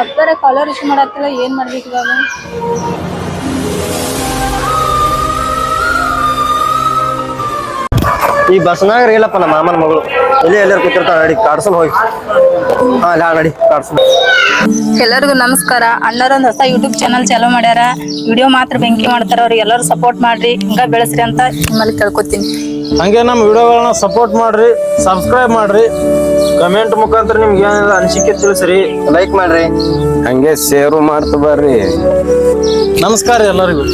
ಅಪ್ಪರ collar issue ಮಾಡತ್ತಿಲ್ಲ ಏನ್ ಮಾಡ್ಬೇಕು ಇವಾಗ? ಈ ಬಸ್ನಾಗ ಇಲ್ಲಪ್ಪ ನಮ್ಮ ಮಾಮನ ಮಗಳು. ಇಲ್ಲಿ ಎಲ್ಲರೂ ಕೂತಿರ್ತಾಳ ನಡಿ ಕಾಡ್ಸಲ್ ಹೋಗಿ. ಹಾ ಇಲ್ಲ ನಡಿ ಕಾಡ್ಸಲ್ ಎಲ್ಲರಿಗೂ ನಮಸ್ಕಾರ. ಅಣ್ಣರೊಂದು ಹೊಸ ಯೂಟ್ಯೂಬ್ ಚಾನಲ್ ಚಾಲೂ ಮಾಡ್ಯಾರ. ವಿಡಿಯೋ ಮಾತ್ರ ಬೆಂಕಿ ಮಾಡ್ತಾರ ಅವ್ರಿಗೆ ಎಲ್ಲರೂ ಸಪೋರ್ಟ್ ಮಾಡ್ರಿ. ಹಿಂಗ ಬೆಳೆಸ್ರಿ ಅಂತ ನಿಮ್ಮಲ್ಲಿ ಕೇಳ್ಕೊತೀನಿ. ಹಂಗೆ ನಮ್ಮ ವಿಡಿಯೋಗಳನ್ನ ಸಪೋರ್ಟ್ ಮಾಡ್ರಿ ಸಬ್ಸ್ಕ್ರೈಬ್ ಮಾಡ್ರಿ. ಕಮೆಂಟ್ ಮುಖಾಂತರ ನಿಮ್ಗೆ ಏನಿದೆ ಅನಿಸಿಕೆ ತಿಳಿಸ್ರಿ. ಲೈಕ್ ಮಾಡ್ರಿ. ಹಂಗೆ ಸೇರು ಮಾಡ್ತು ಬರ್ರಿ. ನಮಸ್ಕಾರ ಎಲ್ಲರಿಗೂ.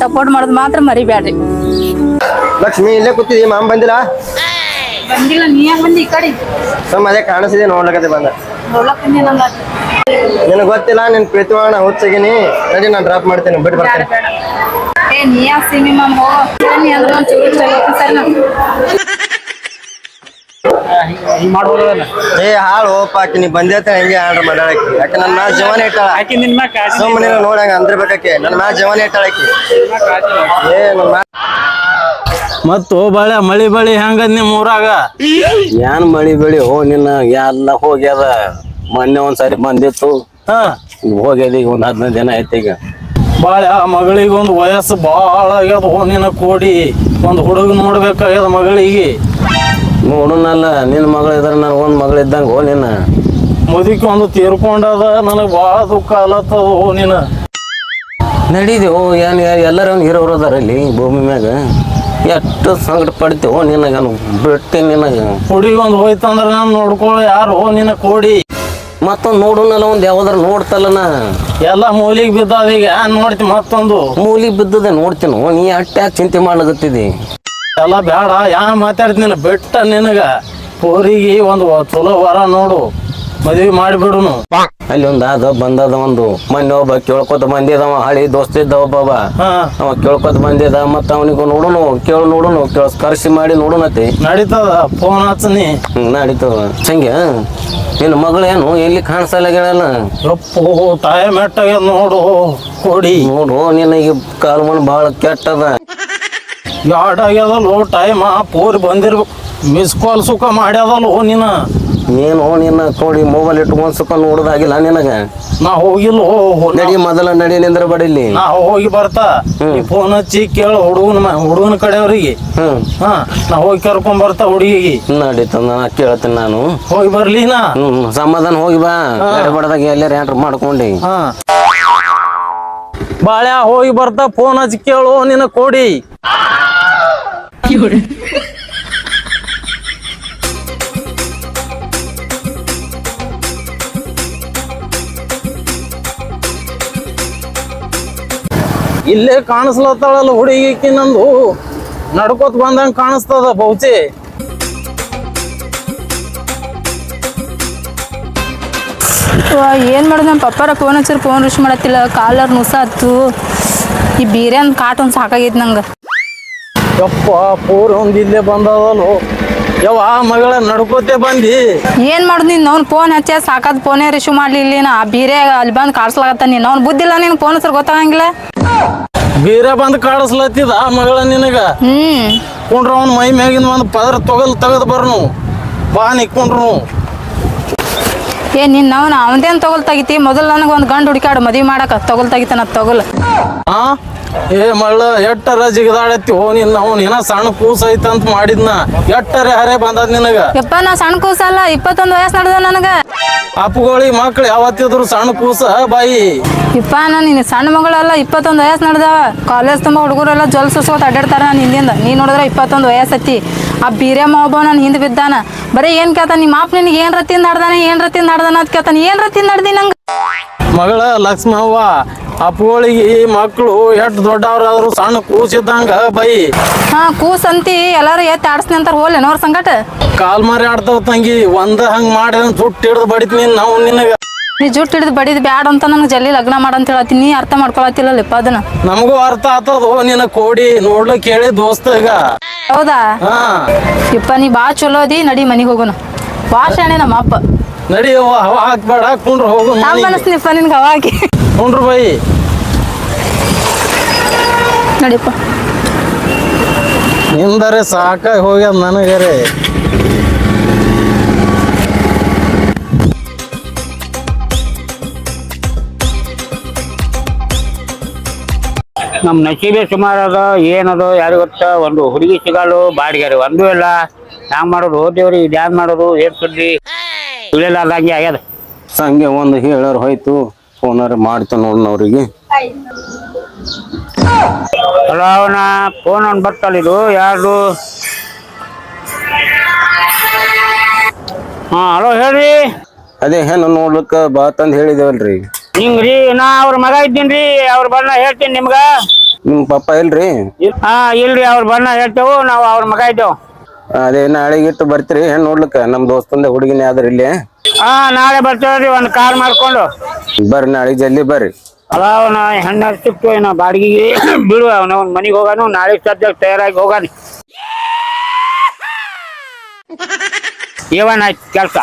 ಸಪೋರ್ಟ್ ಮಾಡೋದು ಮಾತ್ರ ಮರಿಬೇಡ್ರಿ ಲಕ್ಷ್ಮಿ ಇಲ್ಲೇ ಕೂತಿದ್ದೀವಿ ಮಾಮ್ ಬಂದಿಲ್ಲ? ಬಂದಿಲ್ಲ ನೀ ಯಾಕೆ ಬಂದಿ ಈ ಕಡೆ? ಸುಮ್ಮ ಅದೇ ಕಾಣಿಸಿದೆ ನೋಡ್ಲಕತ್ತೆ ಬಂದ. ನಿನಗ್ ನಿನಗೆ ಗೊತ್ತಿಲ್ಲ ನಿನ್ ಪ್ರೀತಿವಾಣ ಹುಚ್ಚಾಗಿನಿ ನಡಿ ನಾನು ಡ್ರಾಪ್ ಮಾಡ್ತೇನೆ ಬಿಟ್ಟು ಬೇಡ ಬರ್ತೇನೆ ಬೇಡ ಏ ನೀ ಯಾಕೆ ಸಿಮಿ ಮಾಮ್? ಹೋಗೋ ನೀ ಅಂದ್ರೆ ಒಂಚೂರು ಚೂರು ಚಲೋ ಸರಿ ನಾ ಏ ಹಾಳು ಹೋಪ ಆಕಿ ನೀ ಬಂದೇತ ಹೆಂಗೆ ಆರ್ಡರ್ ಮಾಡಾಳಕಿ ಯಾಕೆ ನನ್ನ ಮ್ಯಾಲ ಜವಾನ ಇಟ್ಟಾಳ. ಆಕಿ ನಿನ್ನ ಸುಮ್ಮನೆ ನೋಡಂಗ ಅಂದ್ರಬೇಕಕ್ಕೆ. ನನ್ನ ಮ್ಯಾಲ ಜವಾನ ಇಟ್ಟಾಳಕಿ ಏ ನನ್ನ ಮ್ಯಾಲ ಮತ್ತು ಬಳೆ ಮಳಿ ಬಳಿ ಹೆಂಗದ್ ನಿಮ್ ಊರಾಗ? ಏನ್ ಮಳಿ ಬೆಳಿ? ಹೋ ನಿನ್ನ ಎಲ್ಲ ಹೋಗ್ಯದ. ಮೊನ್ನೆ ಒಂದ್ಸರಿ ಬಂದಿತ್ತು. ಹಾ. ಈಗ ಹೋಗ್ಯದ ಈಗ ಒಂದ್ ಹದಿನೈದು ದಿನ ಐತಿ ಈಗ. ಬಾಳೆ ಮಗಳಿಗೆ ಒಂದು ವಯಸ್ಸು ಬಾಳ ಆಗ್ಯದ. ಹೋ ನಿನ್ನ ಕೋಡಿ. ಒಂದು ಹುಡುಗ ನೋಡ್ಬೇಕಾಗ್ಯದ ಮಗಳಿಗೆ. ನೋಡುನಲ್ಲ ನಿನ್ನ ಮಗಳು ಇದ್ರೆ ನನ್ ಒಂದು ಮಗಳು ಇದ್ದಂಗೆ ಹೋ ನಿನ್ನ. ಮುದುಕಿ ಒಂದು ತೀರ್ಕೊಂಡದ ನನಗೆ ಭಾಳ ದುಃಖ ಆಲತ್ತದ ಓ ನೀನು ನಡೀದೇವು ಏನು ಎಲ್ಲರ ಅವ್ನು ಹೀರೋರು ಅದಾರ ಇಲ್ಲಿ ಭೂಮಿ ಮ್ಯಾಗ. ಎಷ್ಟು ಸಂಕಟ ಪಡ್ತೇವೋ ನಿನಗ ಬಿಟ್ಟು ನಿನಗೆ. ಹುಡುಗಿ ಒಂದು ಹೋಯ್ತಂದ್ರೆ ನಾನು ನೋಡ್ಕೊಳ್ಳೋ ಯಾರು ಹೋ ನಿನ್ನ ಕೋಡಿ. ಮತ್ತೊಂದು ನೋಡುನಲ್ಲ ಒಂದ್ ಯಾವ್ದಾರ ನೋಡ್ತಲ್ಲನ ಎಲ್ಲ ಮೂಲಿಗೆ ಬಿದ್ದಾವ ಈಗ ನೋಡ್ತಿ ಮತ್ತೊಂದು. ಮೂಲಿ ಬಿದ್ದದೆ ನೋಡ್ತೀನಿ ಓ, ನೀ ಅಟ್ಟ್ಯಾಕೆ ಚಿಂತೆ ಮಾಡ್ಲಕತ್ತಿದಿ. ಎಲ್ಲ ಬೇಡ ಯಾ ಮಾತಾಡ್ತೀನಿ ಬೆಟ್ಟ ನಿನಗ. ಪೋರಿಗಿ ಒಂದು ಚಲೋ ವರ ನೋಡು. ಮದ್ವಿ ಮಾಡಿಬಿಡುನು. ಅಲ್ಲಿ ಒಂದ್ ಅದ ಬಂದದ ಒಂದು. ಮೊನ್ನೆ ಒಬ್ಬ ಕೇಳ್ಕೊತ ಬಂದಿದವ ಹಳಿ ದೋಸ್ತ ಇದ್ದ ಒಬ್ಬವ. ಹಾ. ಅವ ಕೇಳ್ಕೊತ ಬಂದಿದ ಮತ್ತ ಅವನಿಗೂ ನೋಡುನು ಕೇಳು ನೋಡುನು ಕೇಳ ಕರ್ಸಿ ಮಾಡಿ ನೋಡುನತಿ. ನಡೀತದ ಫೋನ್ ಹಚ್ಚನಿ. ಹ್ಮ್ ನಡೀತದ. ಹಂಗೆ? ನಿನ್ನ ಮಗಳೇನು ಎಲ್ಲಿ ಕಾಣಿಸಲ್ಲ ಯಪ್ಪು ಟೈಮ್ ನೋಡು ಕೊಡಿ. ನೋಡು ನಿನಗೆ ಕಾಲು ಮಣ್ಣು ಭಾಳ ಕೆಟ್ಟದ. ಯಾಡ್ ಟೈಮ ಪೂರ್ ಬಂದಿರ್ಬೇಕು ಮಿಸ್ ಕಾಲ್ ಸುಖ ಮಾಡ್ಯದಲ್ಲೋ ನೀನ? ನೀನು ನಿನ್ನ ತೋಡಿ ಮೊಬೈಲ್ ಇಟ್ಕೊಂಡ್ ಸುಖ ನೋಡೋದಾಗಿಲ್ಲ ನಿನಗ? ನಾ ಹೋಗಿಲ್ಲ ನಡಿ ಮೊದಲ ನಡಿ ನಿಂದ್ರ ಬಡಿಲಿ ನಾ ಹೋಗಿ ಬರ್ತಾ. ನೀ ಫೋನ್ ಹಚ್ಚಿ ಕೇಳು ಹುಡುಗನ ಹುಡುಗನ ಕಡೆಯವ್ರಿಗೆ. ಹಾ ನಾ ಹೋಗಿ ಕರ್ಕೊಂಡ್ ಬರ್ತಾ ಹುಡುಗಿಗೆ. ನಡೀತ ನಾ ಕೇಳ್ತೀನಿ ನಾನು. ಹೋಗಿ ಬರ್ಲಿ ನಾ. ಹ್ಮ್ ಸಮಾಧಾನ ಹೋಗಿ ಬಾ. ಬಡದಾಗ ಎಲ್ಲಾರ ಏನ್ರ ಮಾಡ್ಕೊಂಡಿ. ಹಾ. ಬಾಳ್ಯಾ ಹೋಗಿ ಬರ್ತಾ ಫೋನ್ ಹಚ್ಚಿ ಕೇಳು ನಿನ್ನ ಕೋಡಿ. ಇಲ್ಲೇ ಕಾಣಿಸ್ಲತ್ತಾಳಲ್ಲ ಹುಡುಗಿಕಿ ನಂದು. ನಡ್ಕೋತ್ ಬಂದಂಗ ಕಾಣಿಸ್ತದ ಬೌಚಿ ಏನ್ ಮಾಡೋದು ನಮ್ಮ ಪಪ್ಪಾರ? ಫೋನ್ ಹಚ್ಚಿರ ಫೋನ್ ರಿಶ್ ಮಾಡತ್ತಿಲ್ಲ. ಕಾಲರ್ ನುಸ ಹತ್ತು ಈ ಬೀರ್ಯಾನ್ ಕಾಟ್ ಒಂದ್ ಸಾಕಾಗೈತಿ ನಂಗೆ. ಯಪ್ಪ ಪೂರ್ ಒಂದ್ ಇಲ್ಲೇ ಬಂದದಲ್ಲೋ. ಯವ್ವ ಮಗಳ ನಡ್ಕೋತೆ ಬಂದಿ. ಏನ್ ಮಾಡುದು ನೀನ್? ಅವ್ನ ಫೋನ್ ಹಚ್ಚ ಸಾಕಾದ್ ಫೋನೇ ರಿಶೀವ್ ಮಾಡ್ಲಿಲ್ಲ ನಾ ಬೀರೆ ಅಲ್ಲಿ ಬಂದು ಕಾಡ್ಸ್ಲಾಗತ್ತ ನೀನ್. ಅವ್ನು ಬುದ್ಧಿಲ್ಲ ನಿನ್ ಫೋನ್ ಹಚ್ಚಿರ್ ಗೊತ್ತಾಗಂಗಿಲ್ಲ? ಬೀರೆ ಬಂದ್ ಆ ಮಗಳ ನಿನಗ? ಹ್ಮ್. ಕುಂಡ್ರ ಅವ್ನ ಮೈ ಮ್ಯಾಗಿನ ಒಂದು ಪದರ ತೊಗಲ್ ತೆಗೆದ್ ಬರ್ನು ಬಾ ನಿಕ್ಕೊಂಡ್ರು ಏ ನಿನ್ ಅವ್ನ ಅವನದೇನ್ ತಗೊಲ್ ತೆಗಿತಿ? ಮೊದಲು ನನಗೆ ಒಂದು ಗಂಡು ಹುಡುಕಾಡು ಮದ್ವಿ ಮಾಡಕ. ತಗೊಲ್ ತೆಗಿತಾನ ತಗೊಲ್. ಆ? ಏ ಮಳ್ಳ ಎಟ್ಟರ ಜಿಗದಾಡತ್ತಿ? ಹೋ ನಿನ್ನ ಅವ್ನ ಏನ ಸಣ್ಣ ಕೂಸ ಐತಂತ ಮಾಡಿದ್ನ. ಎಟ್ಟರೆ ಹರೇ ಬಂದದ್ ನಿನಗ? ಯಪ್ಪ ನಾ ಸಣ್ಣ ಕೂಸಲ್ಲ ಇಪ್ಪತ್ತೊಂದು ವಯಸ್ಸು ನಡೆದ ನನಗ. ಅಪ್ಪಗೋಳಿ ಮಕ್ಳು ಯಾವತ್ತಿದ್ರು ಸಣ್ಣ ಕೂಸ ಬಾಯಿ? ಇಪ್ಪ ನಾ ನಿನ್ನ ಸಣ್ಣ ಮಗಳಲ್ಲ ಇಪ್ಪತ್ತೊಂದು ವಯಸ್ಸು ನಡೆದವ ಕಾಲೇಜ್ ತುಂಬ ಹುಡುಗರೆಲ್ಲ ಜೊಲ್ ಸುಸ್ಕೋತ ಅಡ್ಡಾಡ್ತಾರ ನಾನು ಹಿಂದಿಂದ ನೀ ನೋಡಿದ್ರೆ ಇಪ್ಪತ್ತೊಂದು ವಯಸ್ಸತ್ತಿ ಆ ಬೀರೆ ಒಬ್ಬ ನಾನು ಹಿಂದೆ ಬಿದ್ದಾನ. ಬರೀ ಏನ್ ಕೇಳ್ತಾನ? ನಿಮ್ಮ ಮಾಪ್ ನಿನ್ಗೆ ಏನ್ರ ತಿಂದು ನಡ್ದಾನ ಏನ್ರ ತಿಂದು ನಡ್ದಾನ ಅಂತ ಕೇಳ್ತಾನ. ಏನ್ರ ತಿಂದು ನಡ್ದಿ ನಂಗೆ? ಮಗಳ ಲಕ್ಷ್ಮವ್ವ ಅಪ್ಪುಗಳಿಗೆ ಮಕ್ಕಳು ಎಷ್ಟ್ ದೊಡ್ಡವ್ರಾದ್ರು ಸಣ್ಣ ಕೂಸಿದ್ದಂಗ ಬೈ. ಹಾ ಕೂಸ್ ಅಂತಿ ಎಲ್ಲಾರು ಎತ್ತಿ ಆಡ್ಸ್ನಿ ಅಂತಾರ ಹೋಲ್ ಏನೋರ್ ಸಂಗಟ. ಕಾಲ್ ಮಾರಿ ಆಡ್ತಾವ ತಂಗಿ ಒಂದ ಹಂಗ್ ಮಾಡಿ ಸುಟ್ಟು ಹಿಡ್ದು ಬಡಿತ್ ನೀನ್ ನಾವು ನಿನಗ. ನೀ ಜುಟ್ ಹಿಡಿದು ಬಡಿದ್ ಬ್ಯಾಡ ಅಂತ ನನಗೆ ಜಲ್ಲಿ ಲಗ್ನ ಮಾಡಂತ ಹೇಳತ್ತೀನಿ ನೀ ಅರ್ಥ ಮಾಡ್ಕೊಳತಿಲ್ಲಪ್ಪ ಅದನ್ನ. ನಮಗೂ ಅರ್ಥ ಆತದ ನಿನ್ನ ಕೋಡಿ ನೋಡ್ಲಿಕ್ಕೆ ಹೇಳಿ ದೋಸ್ತ ಈಗ ಹೌದಾ? ಹಾ. ಇಪ್ಪ ನೀ ಬಾ ಚಲೋ ಅದಿ ನಡಿ ಮನಿಗ್ ಹೋಗೋಣ. ಬಾ ಶಾಣೆ ನಮ್ಮ ಅಪ್ಪ ನಡಿ ಹಾಕ್ಬೇಡ ಕುಂಡ್ರು ಹೋಗು ನಾನು ಮನೆಗೆ. ಮನಸ್ನಿಪ್ಪ ನಿನ್ಗೆ ಅವಾಗಿ ಹ್ಞೂ ಬೈ ನಡಿಪ್ಪ ನಿಂದರೆ ಸಾಕ ಹೋಗ್ಯದ ನನಗರೆ. ನಮ್ಮ ನಸೀಬೆ ಸುಮಾರದ ಏನದು ಯಾರು ಗೊತ್ತ? ಒಂದು ಹುಡುಗಿ ಸಿಗಾಲು ಬಾಡಿಗೆ ಒಂದೂ ಇಲ್ಲ. ಹ್ಯಾಂಗ ಮಾಡೋದು? ಹೋದೇವ್ರಿ ಇದು ಮಾಡೋದು? ಏನು ಸುದ್ದಿ? ಇಳಿಲಾರ್ದಂಗೆ ಆಗ್ಯದ. ಸಂಗೆ ಒಂದು ಹೇಳೋರು ಹೋಯ್ತು. ಫೋನರ್ ಮಾಡ್ತ ನೋಡೋಣ ಅವ್ರಿಗೆ ಹಲೋ ಅವನ ಫೋನ್ ಅವ್ನು ಬರ್ತಲ್ಲ ಇದು ಯಾರು ಹಾ ಹಲೋ ಹೇಳ್ರಿ. ಅದೇ ಹೆಣ್ಣು ನೋಡ್ಲಿಕ್ಕೆ ಬಾ ಹೇಳಿದೇವಲ್ರಿ. ಹಿಂಗ್ರಿ ನಾ ಅವ್ರ ಮಗ ಇದ್ದೀನ್ರಿ ಅವ್ರ ಬಣ್ಣ ಹೇಳ್ತೀನಿ ನಿಮ್ಗ. ನಿಮ್ ಪಪ್ಪ ಇಲ್ರಿ? ಹಾ ಇಲ್ರಿ ಅವ್ರ ಬಣ್ಣ ಹೇಳ್ತೇವು ನಾವು ಅವ್ರ ಮಗ ಇದ್ದೇವು. ಅದೇ ನಾಳೆಗೆ ಇಟ್ಟು ಬರ್ತೀರಿ ಹೆಣ್ಣು ನೋಡ್ಲಿಕ್ಕೆ ನಮ್ ದೋಸ್ತಂದ ಹುಡುಗಿನೇ ಆದ್ರೆ ಇಲ್ಲಿ. ಹಾ ನಾಳೆ ಬರ್ತೇವ್ರಿ ಒಂದ್ ಕಾರ್ ಮಾಡ್ಕೊಂಡು. ಬರ್ರಿ ನಾಳೆ ಜಲ್ದಿ ಬರ್ರಿ. ಅಲ್ಲ ಅವನ ಹೆಣ್ಣ ಸಿಕ್ತು ಏನ ಬಾಡಿಗೆ ಬಿಡು ಅವನ ಅವ್ನ ಮನೆಗೆ ಹೋಗಾನು ನಾಳೆ ಸದ್ಯಕ್ಕೆ ತಯಾರಾಗಿ ಹೋಗಾನಿ. ಇವನ್ ಆಯ್ತು ಕೆಲಸ?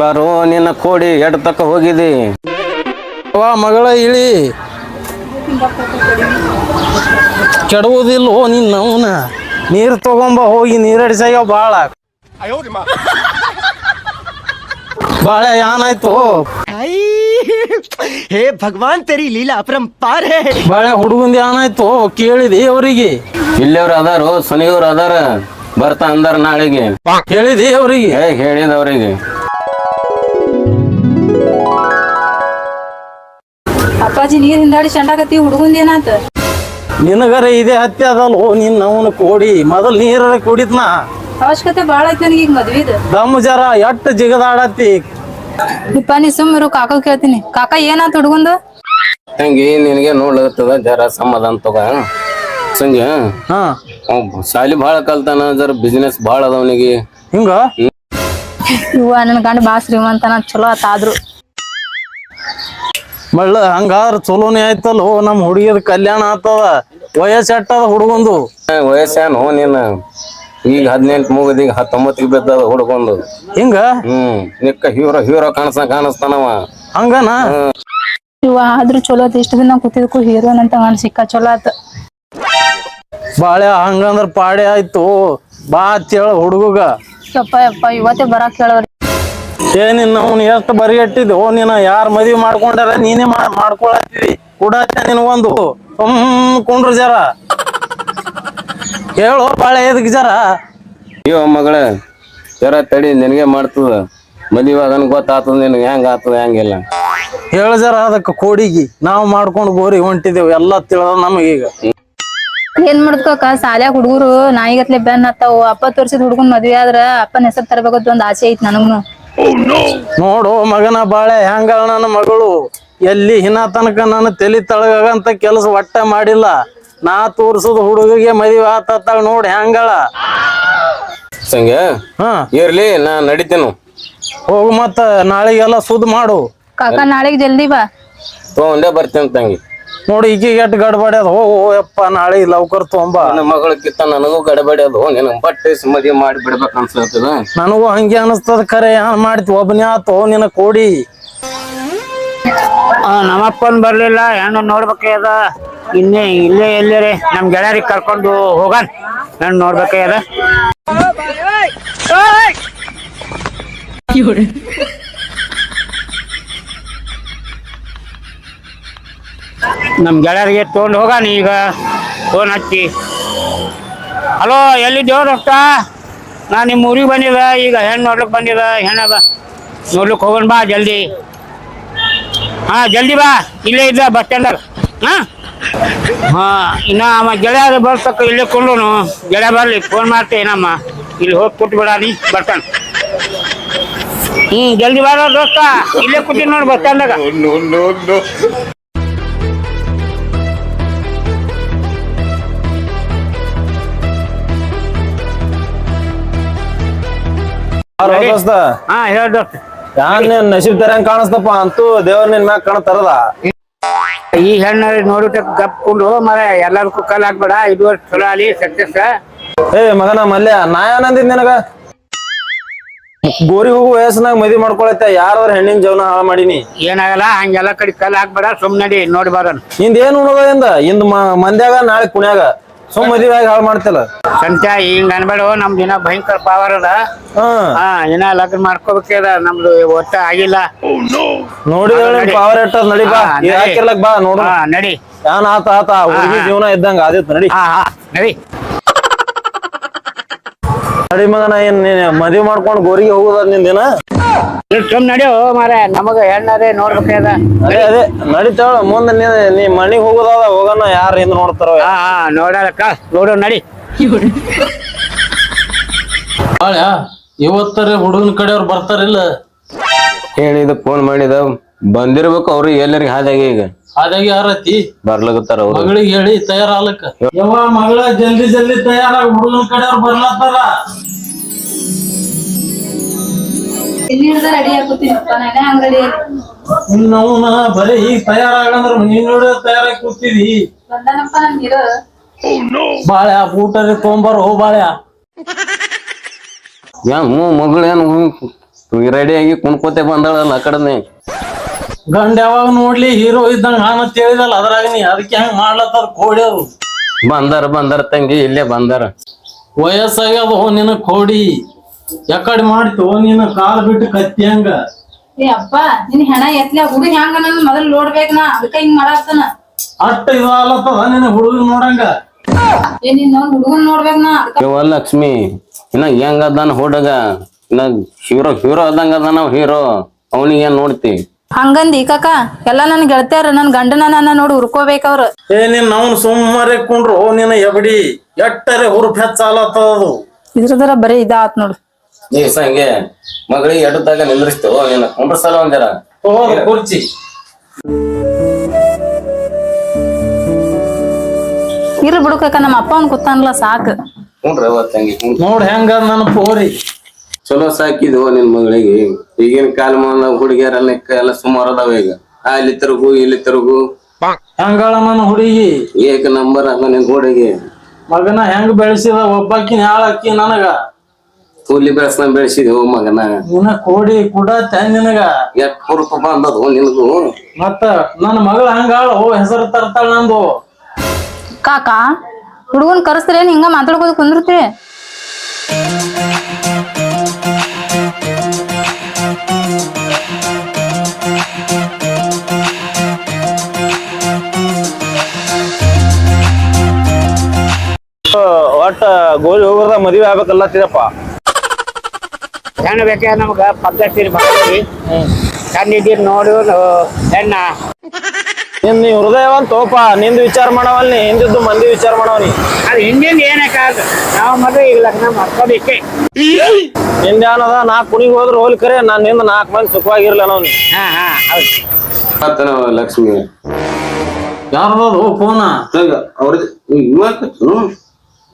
ಬರೋ ನಿನ್ನ ಕೋಡಿ ಎಡ್ ತಕ್ಕ ಹೋಗಿದಿ. ವಾ ಮಗಳ ಇಳಿ. ಕೆಡುವುದಿಲ್ಲೋ ನಿನ್ನ ಅವನ ನೀರು ತಗೊಂಬ ಹೋಗಿ ನೀರಡಿಸಾಗ್ಯಾವ ಬಾಳ. ಬಾಳ ಏನಾಯ್ತು ಹೇ ಭಗವಾನ್ ತೆರಿ ಲೀಲಾ ಅಪರಂಪಾರ. ಬಾಳೆ ಹುಡುಗಂದ ಏನಾಯ್ತು ಕೇಳಿದಿ ಅವರಿಗೆ ಇಲ್ಲಿಯವ್ರು ಅದಾರು ಸುನಿಯವ್ರು ಅದಾರ ಬರ್ತಾ ಅಂದಾರ ನಾಳೆಗೆ. ಕೇಳಿದಿ ಅವರಿಗೆ ಹೇಳಿದ ಅವರಿಗೆ ಅಪ್ಪಾಜಿ ನೀರ್ ಹಿಂದಾಡಿ ಚಂಡಾಕತ್ತಿ ಹುಡುಗಂದ ಏನಾತ? ನಿನಗರ ಇದೇ ಹತ್ಯೆ ಅದಲ್ಲೋ ನಿನ್ನ ಅವನ ಕೋಡಿ ಮೊದಲ್ ನೀರ ಕುಡಿದ್ನ? ಅವಶ್ಯಕತೆ ಬಾಳ ಐತಿ ನನಗೆ ಈಗ ಮದ್ವಿದ. ದಮ್ ಜರ ಎಟ್ ಜಿಗದಾಡತಿ ಇಪ್ಪ ನೀ ಸುಮ್ಮಿರು ಕಾಕ ಕೇಳ್ತೀನಿ. ಕಾಕ ಏನಾತ ಹುಡುಗಂದು? ತಂಗಿ ನಿನಗೆ ನೋಡ್ಲತ್ತದ ಜರ ಸಮಾಧಾನ ತಗ. ಸಂಜೆ ಹಾ. ಶಾಲಿ ಭಾಳ ಕಲ್ತಾನ ಜರ ಬಿಸ್ನೆಸ್ ಭಾಳ ಅದ ಅವನಿಗೆ ಹಿಂಗ? ಇವ ನನ್ ಗಂಡ ಬಾ ಶ್ರೀಮಂತನ ಚಲೋ ಆತ ಆದ್ರು. ಮಳ್ಳ ಹಂಗಾದ್ರ ಚಲೋನೇ ಆಯ್ತಲ್ಲೋ ನಮ್ ಹುಡುಗಿದ ಕಲ್ಯಾಣ ಆತದ. ವಯಸ್ಸು ಎಟ್ಟದ ಹುಡುಗಂದು? ವಯಸ್ಸೇನು ನೀನು ಈಗ ಹದಿನೆಂಟು ಮುಗಿದ ಈಗ ಹತ್ತೊಂಬತ್ತಿಗೆ ಬಿದ್ದದ ಹುಡ್ಕೊಂಡು ಹಿಂಗ? ಹ್ಮ್ ನಿಕ್ಕ ಹೀರೋ ಹೀರೋ ಕಾಣಿಸ ಕಾಣಿಸ್ತಾನವ ಹಂಗನ? ಇವ ಆದ್ರೂ ಚಲೋ ಆತ ಇಷ್ಟ ದಿನ ಕೂತಿದ್ಕು ಹೀರೋನ್ ಅಂತ ಸಿಕ್ಕ ಚಲೋ ಆತ. ಬಾಳೆ ಹಂಗಂದ್ರ ಪಾಡೆ ಆಯ್ತು. ಬಾ ಅಂತೇಳ ಹುಡುಗ ಯಪ್ಪ ಯಪ್ಪ ಇವತ್ತೇ ಬರಾಕ್ ಹೇಳವ್ರಿ. ಏನಿನ್ನ ಅವ್ನು ಎಷ್ಟು ಓ ನೀನ ಯಾರ ಮದ್ವಿ ಮಾಡ್ಕೊಂಡಾರ ನೀನೇ ಮಾಡ್ಕೊಳತ್ತೀವಿ. ಕೊಡತ್ತ ನಿನಗೊಂದು. ಹ್ಮ್ ಕುಂಡ್ರು ಜರ. ಹೇಳು ಬಾಳೆ ಎದಕ್ ಜರ? ಅಯ್ಯೋ ಮಗಳ ಜರ ತಡಿ ನಿನಗೆ ಮಾಡ್ತದ. ಮದುವೆ ಅದನ್ ಗೊತ್ತಾಗ್ತದ ನಿನಗೆ ಹೆಂಗ ಆತದ ಹೆಂಗಿಲ್ಲ. ಹೇಳ ಜರ ಅದಕ್ಕೆ ಕೋಡಿಗಿ. ನಾವು ಮಾಡ್ಕೊಂಡು ಗೋರಿ ಹೊಂಟಿದೇವು ಎಲ್ಲ ತಿಳಿದ ನಮಗೀಗ ಏನ್ ಮಾಡ್ಕೋಕ ಸಾಲ್ಯಾಗ ಹುಡುಗರು ನಾಯಿಗತ್ಲೆ ಬೆನ್ ಹತ್ತಾವು. ಅಪ್ಪ ತೋರ್ಸಿದ್ ಹುಡುಗನ್ ಮದ್ವೆ ಆದ್ರ ಅಪ್ಪನ ಹೆಸರು ತರಬೇಕಂತ ಒಂದ್ ಆಸೆ ಐತಿ ನನಗ್ನು. ನೋಡು ಮಗನ ಬಾಳೆ ಹೆಂಗ ನನ್ನ ಮಗಳು. ಎಲ್ಲಿ ಹಿನ ತನಕ ನನ್ನ ತಲೆ ತಳಗಂತ ಕೆಲಸ ಒಟ್ಟ ಮಾಡಿಲ್ಲ. ನಾ ತೋರ್ಸದ ಹುಡುಗಿಗೆ ಮದುವೆ ಆತ ನೋಡಿ ಹೆಂಗಳ ಸಂಗೆ ಹಾ. ಇರ್ಲಿ ನಾ ನಡಿತೇನು. ಹೋಗು ಮತ್ತ ನಾಳೆಗೆಲ್ಲ ಸುದ್ ಮಾಡು. ಕಾಕ ನಾಳೆಗೆ ಜಲ್ದಿ ಬಾ. ತಗೊಂಡೇ ಬರ್ತೇನೆ ತಂಗಿ. ನೋಡಿ ಈಗ ಎಟ್ ಗಡ್ಬಡಿ ಅದ ಹೋಗು ಯಪ್ಪ ನಾಳೆ ಲೌಕರ್ ತೊಂಬ ನನ್ನ ಮಗಳಕ್ಕಿಂತ ನನಗೂ ಗಡಬಡಿ ಅದು ನಿನ್ನ ಬಟ್ಟೆ ಮದುವೆ ಮಾಡಿ ಬಿಡ್ಬೇಕು ಅನ್ಸತ್ತದ? ನನಗೂ ಹಂಗೆ ಅನಿಸ್ತದ. ಖರೆ ಏನ್ ಮಾಡ್ತಿ? ಒಬ್ಬನೇ ಆತು ನಿನ್ನ ಕೋಡಿ. ಆ, ನಮ್ಮಪ್ಪನ್ ಬರ್ಲಿಲ್ಲ. ಹೆಣ್ಣು ನೋಡ್ಬೇಕದ ಇನ್ನೇ ಇಲ್ಲೇ ಎಲ್ಲೇ ನಮ್ ಗೆಳೆಯರಿಗೆ ಕರ್ಕೊಂಡು ಹೋಗನ್. ಹೆಣ್ಣು ನೋಡ್ಬೇಕದ ನಮ್ ಗೆಳೆಯರಿಗೆ ತೊಗೊಂಡು ಹೋಗಾನ ಈಗ. ಫೋನ್ ಹಚ್ಚಿ. ಹಲೋ ಎಲ್ಲಿದ್ದೇವ ದೋಸ್ತ ನಾ ನಿಮ್ಮ ಊರಿಗೆ ಬಂದಿದ ಈಗ ಹೆಣ್ಣು ನೋಡ್ಲಿಕ್ಕೆ ಬಂದಿದ ಹೆಣ್ಣದ ನೋಡ್ಲಿಕ್ಕೆ ಹೋಗೋಣ ಬಾ ಜಲ್ದಿ. ಹಾಂ, ಜಲ್ದಿ ಬಾ. ಇಲ್ಲೇ ಇದ್ದ ಬಸ್ ಸ್ಟ್ಯಾಂಡ್ ಹಾಂ? ಹಾ, ಇನ್ನ ಅಮ್ಮ ಗೆಳೆಯ ಬರ್ತಕ್ಕ ಇಲ್ಲೇ ಕೊಂಡೋನು ಗೆಳೆಯ ಬರ್ಲಿ ಫೋನ್ ಮಾಡ್ತೇನಮ್ಮ ಇಲ್ಲಿ ಹೋಗಿ ಕೊಟ್ಬಿಡ ಬಿಡ ನೀ, ಬರ್ತಾನ. ಹ್ಮ್, ಜಲ್ದಿ ಬಾರ ದೋಸ್ತ. ಇಲ್ಲೇ ಕೂತೀನಿ ನೋಡಿ ಬಸ್ ಸ್ಟ್ಯಾಂಡಾಗ. ಹಾ ಹೇಳ ದೋಸ್ತ ಯಾನ್ ನೀನ್ ನಸೀಬ್ ತರಂಗ್ ಕಾಣಿಸ್ತಪ್ಪ? ಅಂತೂ ದೇವ್ರ ನಿನ್ ಮ್ಯಾಗ ತರದ. ಈ ಹೆಣ್ಣು ನೋಡಿಬಿಟ್ಟು ಗಪ್ಕೊಂಡು ಮರ ಎಲ್ಲದಕ್ಕೂ ಕಲ್ ಹಾಕ್ಬೇಡ. ಇದು ಚಲೋ ಅಲ್ಲಿ ಸಕ್ಸಸ್ ಏ ಮಗನ ಮಲ್ಯ ನಾ ಏನಂದಿದ್ ನಿನಗ? ಗೋರಿ ಹೋಗು ವಯಸ್ಸಿನಾಗ ಮದಿ ಮಾಡ್ಕೊಳತ್ತೆ ಯಾರ ಹೆಣ್ಣಿನ ಜೀವನ ಹಾಳು ಮಾಡೀನಿ. ಏನಾಗಲ್ಲ ಹಂಗೆಲ್ಲ ಕಡೆ ಕಲ್ ಹಾಕ್ಬೇಡ ಸುಮ್ಮನೆ ನೋಡಿ ಬರೋಣ ಇಂದ ಏನ್ ಉಣೋದಿಂದ ಇಂದ ಮ- ಮಂದ್ಯಾಗ ನಾಳೆ ಕುಣ್ಯಾಗ. ಸುಮ್ ಮದುವೆ ಹಾಳು ಮಾಡ್ತಿಲ್ಲ? ಸಂತ್ಯಾ ಹಿಂಗ ಅನ್ಬೇಡ ನಮ್ ದಿನ ಭಯಂಕರ ಪವರ್ ಅದ. ಹ್ಮ್ ಹಾ ಇನ್ನ ಲಗ್ನ ಮಾಡ್ಕೋಬೇಕದ ನಮ್ದು ಒಟ್ಟ ಆಗಿಲ್ಲ. ನೋಡಿದ್ರೆ ಪವರ್ ಇಟ್ಟದ್ ನಡಿ. ಬಾ. ಹಾ, ನಡಿ. ಹಾಕಿರ್ಲಕ್ ಬಾ ನೋಡು. ಹಾ ನಡಿ. ಯಾನ್ ಆತ ಆತ. ಹುಡುಗಿ ಜೀವನ ಇದ್ದಂಗ ಆದಿತ್ತು ನಡಿ. ಹಾ ಹಾ ನಡಿ. ನಡಿ ಮಗನ ಏನ್ ನೀನ್ ಮದ್ವಿ ಮಾಡ್ಕೊಂಡು ಗೋರಿಗೆ ಹೋಗುದ ನಿಂದಿನ? ಸುಮ್ ನಡಿಯೋ ಮಾರ ನಮಗ ಹೆಣ್ಣರೇ ನೋಡ್ಬೇಕದ ಅದೇ. ಅದೇ ನಡಿತಾಳ ಮುಂದೆ ನೀ ನೀ ಮನಿಗ್ ಹೋಗುದಾದ ಹೋಗೋಣ ಯಾರ ಹಿಂದ್ ನೋಡ್ತಾರೋ. ಹಾ ನೋಡು ಇವತ್ತರೆ ಹುಡುಗನ ಕಡೆಯವ್ರು ಬರ್ತಾರಿಲ್ಲ ಹೇಳಿದ ಫೋನ್ ಮಾಡಿದ? ಬಂದಿರ್ಬೇಕು ಅವ್ರಿಗೆ ಎಲ್ಲರಿಗೆ ಹಾದಾಗಿ ಈಗ. ಹಾದಾಗಿ ಯಾರತಿ? ಬರ್ಲಾಗತ್ತಾರ ಅವ್ರು. ಮಗಳಿಗೆ ಹೇಳಿ ತಯಾರಾಗ್ಲಕ್ಕ. ಯವ್ವ ಮಗಳ ಜಲ್ದಿ ಜಲ್ದಿ ತಯಾರಾಗ ಹುಡುಗನ ಕಡೆಯವ್ರು ಬರ್ಲತ್ತಾರ? ರೆಡಿ ಹಾಕೋತೀನಪ್ಪ ನಾನೇ ಹಂಗ್ ರೆಡಿ ಅವನ ಬರೀ ಈಗ ತಯಾರಾಗಂದ್ರ ನೀನ್ ನೋಡಿ ತಯಾರಾಗಿ ಕೂತಿದಿ. ಬಂದನಪ್ಪ ನನ್ ಹೀರೋ ಬಾಳ್ಯಾ ಊಟರಿ ತೊಗೊಂಬಾರ ಹೋ ಬಾಳ್ಯಾ. ಯಾ ಹ್ಞೂ ಮಗಳೇನು ರೆಡಿ ಆಗಿ ಕುಣ್ಕೋತೆ ಬಂದಾಳಲ್ಲ ಆ ಕಡೆನೆ. ಗಂಡ ಯಾವಾಗ ನೋಡ್ಲಿ ಹೀರೋ ಇದ್ದಂಗ ಹಾನ ಹೇಳಿದಲ್ಲ ಅದ್ರಾಗ ನೀ ಅದಕ್ಕೆ ಹೆಂಗ್ ಮಾಡ್ಲತ್ತಾರ ಕೋಡಿ ಅವ್ರು? ಬಂದಾರ ಬಂದಾರ ತಂಗಿ ಇಲ್ಲೇ ಬಂದಾರ. ವಯಸ್ಸಾಗ್ಯದ ಹೋ ನಿನ ಕೋಡಿ. ಯಾಕಡೆ ಮಾಡ್ತು ನೀನು ಕಾಲ್ ಬಿಟ್ಟು ಕತ್ತಿ ಹಂಗ. ಏ ಅಪ್ಪ ನಿನ್ ಹೆಣ ಎತ್ಲೆ ಹುಡುಗ ಹೆಂಗ ನನ್ ಮೊದಲ್ ನೋಡ್ಬೇಕ ನಾ ಅದಕ್ಕ ಹಿಂಗ್ ಮಾಡಾಕ್ತಾನ ಅಟ್ಟ ಇದಾಲತ್ತದ ನಿನ್ನ ಹುಡುಗ ನೋಡಂಗ. ಏ ನಿನ್ನ ಹುಡುಗನ್ ನೋಡ್ಬೇಕ ನಾ ಯವ್ವ ಲಕ್ಷ್ಮಿ ಇನ್ನ ಹೆಂಗ ಅದಾನ ಹುಡುಗ? ಇನ್ನ ಹೀರೋ ಹೀರೋ ಅದಂಗ ಅದಾನ ಹೀರೋ. ಅವನಿಗೆ ಏನ್ ನೋಡ್ತಿ? ಹಂಗಂದಿ ಕಾಕ ಎಲ್ಲಾ ನನ್ ಗೆಳತ್ಯಾರ ನನ್ ಗಂಡನ ನನ್ನ ನೋಡಿ ಹುರ್ಕೋಬೇಕವ್ರ ಅವ್ರ. ಏ ನಿನ್ ಅವ್ನ ಸುಮ್ಮನೆ ಕುಂಡ್ರು ನಿನ್ನ ಎಬಡಿ ಎಟ್ಟರೆ ಹುರುಪ್ ಹೆಚ್ಚಾಲತ್ತದ ಅದು. ಇದ್ರದರ ಬರೀ ಇದಾತ್ ನೋಡ್ರಿ ನೋಡು. ನೀ ಹಿಂಗೆ ಮಗಳಿಗೆ ಎಡದಾಗ ನಿಂದ್ರಿಸ್ತೇವ ಏನ. ಕುಂಡ್ರಸಲ ಒಂದ್ಯಾರ ಕುರ್ಚಿ. ಇರ ಬಿಡು ಕಾಕ ನಮ್ಮ ಅಪ್ಪ ಅವ್ನ್ ಕೂತಾನಲ್ಲ ಹುನ್ರಿ ಕುಂಡ್ರ ತಂಗಿ ಕುಂಡ್ರ ನೋಡ್ ಹೆಂಗ ನನ್ನ ಪೋರಿ. ಚಲೋ ಸಾಕಿದ್ವು ನಿನ್ ಮಗಳಿಗೆ. ಈಗಿನ ಕಾಲ ಹುಡುಗಿಯರೆಲ್ಲ ಎಲ್ಲ ಸುಮಾರು ಅದಾವ ಈಗ. ಅಲ್ಲಿ ತಿರುಗು ಇಲ್ಲಿ ತಿರುಗು. ಹೆಂಗಳ ನನ್ನ ಹುಡುಗಿ? ಏಕ ನಂಬರ್ ಅದ ನಿನ್ ಹುಡುಗಿ ಮಗನ ಹೆಂಗ್ ಬೆಳೆಸಿದ ಒಬ್ಬಾಕಿನ ಹಾಳಾಕಿ ನನಗ? ಕೂಲಿ ಬೆಳೆಸ್ನ ಬೆಳೆಸಿದೆವು ಮಗನ. ನಿನ್ನ ಕೋಡಿ ಕೂಡ ನಿನಗ. ಎಟ್ ಬಂದದು ನಿನಗೂ. ಮತ್ತ ನನ್ನ ಮಗಳ ಹಂಗಾಳ ಹೆಸರು ತರ್ತಾಳ ನಂದು. ಕಾಕ ಹುಡುಗನ್ ಕರೆಸ್ತ್ರೇನ್ ಹಿಂಗ ಮಾತಾಡ್ಕೋದು ಕುಂದಿರ್ತೀರಿ ಒಟ್ಟ ಗೋಲಿ ಹೋಗೋದ ಮದ್ವೆ ಆಗ್ಬೇಕಲ್ಲತ್ತಿದಪ್ಪ ಹೆಣ್ಣು ಬೇಕಾ ನಮ್ಗೆ ಪದ್ಧತಿ ಬಾಳಿ ಕಣ್ಣಿದ್ದೀರಿ ನೋಡು ಹೆಣ್ಣ. ನಿನ್ ನೀ ಹೃದಯವಂತೋಪ ನಿಂದು ವಿಚಾರ ಮಾಡವಲ್ ನೀ ಹಿಂದಿದ್ದು ಮಂದಿ ವಿಚಾರ ಮಾಡವನಿ ಅದು ಹಿಂದಿಂದ ಏನಕ್ಕಾಗ ನಾವು ಮದುವೆ ಈಗ ಲಗ್ನ ಮಾಡ್ಕೋಬೇಕೆ. ನಿಂದ ಏನದ ನಾಲ್ಕು ಕುಣಿಗೆ ಹೋದ್ರೆ ಹೋಲ್ ಕರೆ ನಾನ್ನಿಂದ ನಾಲ್ಕು ಮಂದಿ ಸುಖವಾಗಿರ್ಲ ನಾವು ನೀ. ಹಾ ಹಾ ಹೌದು. ಮತ್ತ ನಾವು ಲಕ್ಷ್ಮಿ. ಯಾರು ಫೋನ? ಅವ್ರದ್ದು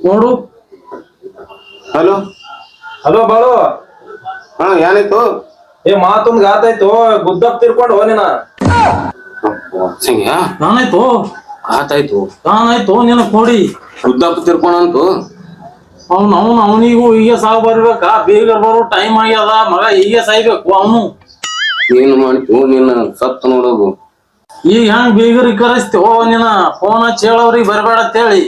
ನೋಡು. ಹಲೋ? ಹಲೋ ಬಾಳು. ಹಾ ಏನಾಯ್ತು? ಏ ಮಾತೊಂದ್ ಗಾತಾಯ್ತು. ಗುದ್ದಪ್ ತಿರ್ಕೊಂಡು ಹೋನಿನ ಸಂಗ್ಯಾ? ನಾನಾಯ್ತು? ಆತಾಯ್ತು. ನಾನಾಯ್ತು ನಿನ್ನ ಕೋಡಿ ಉದ್ದಪ್ಪ ತಿರ್ಕೊಂಡಂತು? ಅವ್ನು ಅವ್ನು ಅವನಿಗೂ ಈಗ ಸಾವು ಬರ್ಬೇಕಾ? ಬೇಗ ಬರೋ ಟೈಮ್ ಆಗ್ಯದ. ಮಗ ಈಗ ಸಾಯ್ಬೇಕು ಅವನು. ಏನು ಮಾಡ್ತು ನಿನ್ನ ಸತ್ತು ನೋಡೋದು. ಈಗ ಹೆಂಗ್ ಬೀಗರಿ ಓ ನಿನ್ನ? ಫೋನ್ ಹಚ್ಚಿ ಹೇಳೋರಿಗೆ ಬರ್ಬೇಡ ಅಂತೇಳಿ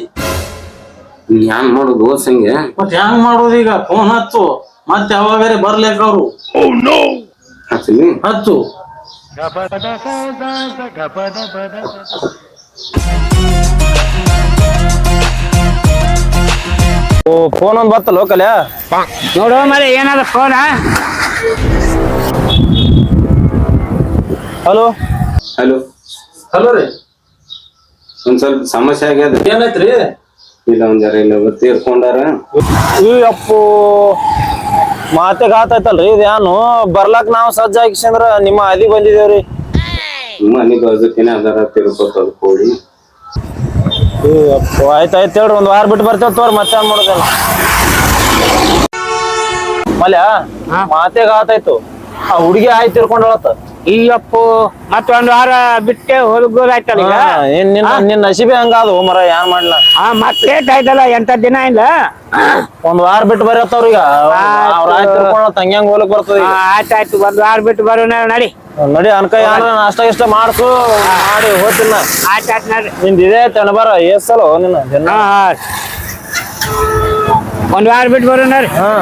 ಏನ್ ಮಾಡೋದು ಸಂಗೆ ಮತ್ ಹೆಂಗ್ ಮಾಡೋದು ಈಗ? ಫೋನ್ ಹಚ್ಚು. ಮತ್ತೆ ಯಾವಾಗಾರೆ ಬರ್ಲೇಕ ಅವರು? ಹತ್ತು. ಹಚ್ಚು ಓ ಫೋನ್ ಒಂದ್ ಬತ್ತ ಲೋಕಲ್ ನೋಡು ಮರೆ ಏನಾದ ಫೋನ ಹಲೋ ಹಲೋ ಹಲೋ ರೀ. ಒಂದ್ ಸ್ವಲ್ಪ ಸಮಸ್ಯೆ ಆಗ್ಯದ ಏನೈತ್ರಿ ಇಲ್ಲ ಒಂದ್ ಜರ ಇಲ್ಲ ತೀರ್ಕೊಂಡಾರ ಈ ಅಪ್ಪು ಮಾತೆಗ್ ಆತಾಯ್ತಲ್ರಿ ಇದೇನು ಬರ್ಲಾಕ್ ನಾವು ಸಜ್ಜಾಗಿಸಂದ್ರ ನಿಮ್ಮ ಅದಿ ಬಂದಿದೇವ್ರಿ. ಮನೆ ಬಾಜುಕಿನ ಅದಾರ ತಿರ್ಕೋತದ ಕೋಳಿ ಈ ಅಪ್ಪು ಆಯ್ತಾಯ್ತು ಹೇಳ್ರಿ ಒಂದ್ ವಾರ ಬಿಟ್ಟು ಬರ್ತೇವ್ ತೋರ್ ಮತ್ತೆ ಏನ್ ಮಾಡೋದಲ್ಲ ಮಲ್ಯ ಮಾತೆಗ್ ಆತಾಯ್ತು ಆ ಹುಡುಗಿ ಆಯ್ತು ತಿರ್ಕೊಂಡಳತ್ತ ಈಗಪ್ಪು ಮತ್ತೊಂದು ವಾರ ಬಿಟ್ಟೆ ಹೋಗೋದಾಯ್ತಲ್ಲ ಈಗ? ಏನ್ ನಿನ್ನ ನಿನ್ನ ನಸೀಬೆ ಹಂಗಾದು ಮರ ಏನ್ ಮಾಡ್ಲ? ಆ ಮತ್ತೆ ಆಯ್ತಲ್ಲ ಎಂತ ದಿನ ಇಲ್ಲ? ಒಂದ್ ವಾರ ಬಿಟ್ಟು ಬರತ್ತವ್ರೀಗ ಅವ್ರ ಆಯ್ತು ತಂಗ್ಯಾಂಗ್ ಹೋಲಕ್ ಬರ್ತದ ಆಯ್ತಾಯ್ತು ಒಂದ್ ವಾರ ಬಿಟ್ಟು ಬರೋಣ ನಡಿ. ನಡಿ ಅನ್ಕ ಯಾರ ನಾಷ್ಟ ಇಷ್ಟ ಮಾಡ್ಸು ಮಾಡಿ ಹೋತಿಲ್ಲ. ಆಯ್ತು ಆಯ್ತು ನೋಡ್ರಿ. ನಿಂದ ಇದೇ ತಣಬಾರ ಸಲ ನಿನ್ನ ಒಂದು ವಾರ ಬಿಟ್ಟು ಬರೋಣ ರೀ ಹಾ.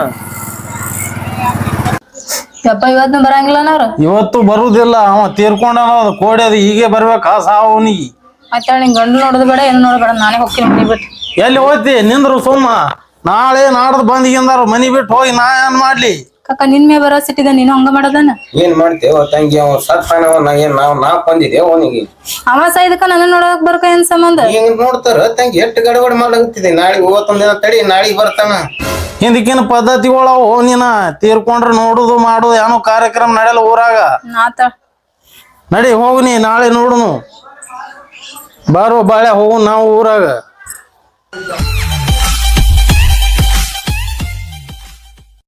ಯಪ್ಪ ಇವತ್ತು ಬರಂಗಿಲ್ಲ ಅವ್ರು ಇವತ್ತು ಬರುದಿಲ್ಲ ಅವ ತೀರ್ಕೊಂಡ ಕೋಡಿ ಅದು ಹೀಗೆ ಬರ್ಬೇಕ ಸಾವು ಅವನಿಗೆ. ಮತ್ತೆ ನಿಂಗೆ ಗಂಡು ನೋಡೋದು ಬೇಡ ಏನು ನೋಡಬೇಡ ಬೇಡ ನಾನೇ ಹೋಗ್ತೀನಿ ಮನೆ ಬಿಟ್ಟು. ಎಲ್ಲಿ ಹೋಗ್ತಿ ನಿಂದ್ರು ಸುಮ್ಮ ನಾಳೆ ನಾಡ್ದು ಬಂದಿಗಿಂದಾರ ಮನಿ ಬಿಟ್ಟು ಹೋಗಿ ನಾ ಏನ್ ಮಾಡ್ಲಿ? ಕಕ್ಕ ನಿನ್ ಮೇ ಬರೋ ಸಿಟ್ಟಿದ ನೀನು ಹಂಗ ಮಾಡೋದನ್ನ ಏನ್ ಮಾಡ್ತೇವ ತಂಗಿ ಅವ ಸತ್ತಾನವ ನಾ ಏನ್ ನಾವ್ ನಾ ಬಂದಿದೆ ಅವನಿಗೆ. ಅವ ಸಾಯ್ದಕ್ಕ ನನ್ನ ನೋಡಕ್ ಬರ್ಕ ಏನ್ ಸಂಬಂಧ? ಹಿಂಗ್ ನೋಡ್ತಾರ ತಂಗಿ ಎಷ್ಟು ಗಡಬಡ ಮಾಡ್ಲಾಗತ್ತಿದೆ ನಾಳೆ ಹೋಗತ್ತೊಂದ್ ದಿನ ತಡಿ ನಾಳೆಗೆ ಬರ್ತಾನ. ಹಿಂದಕ್ಕಿನ ಪದ್ಧತಿಗಳವು ನೀನ ತೀರ್ಕೊಂಡ್ರೆ ನೋಡುದು ಮಾಡುದು ಏನೋ ಕಾರ್ಯಕ್ರಮ ನಡೆಯಲ್ಲ ಊರಾಗ? ನಡಿ ಹೋಗು ನೀ ನಾಳೆ ನೋಡುನು. ಬಾರೋ ಬಾಳೆ ಹೋಗು ನಾವು ಊರಾಗ.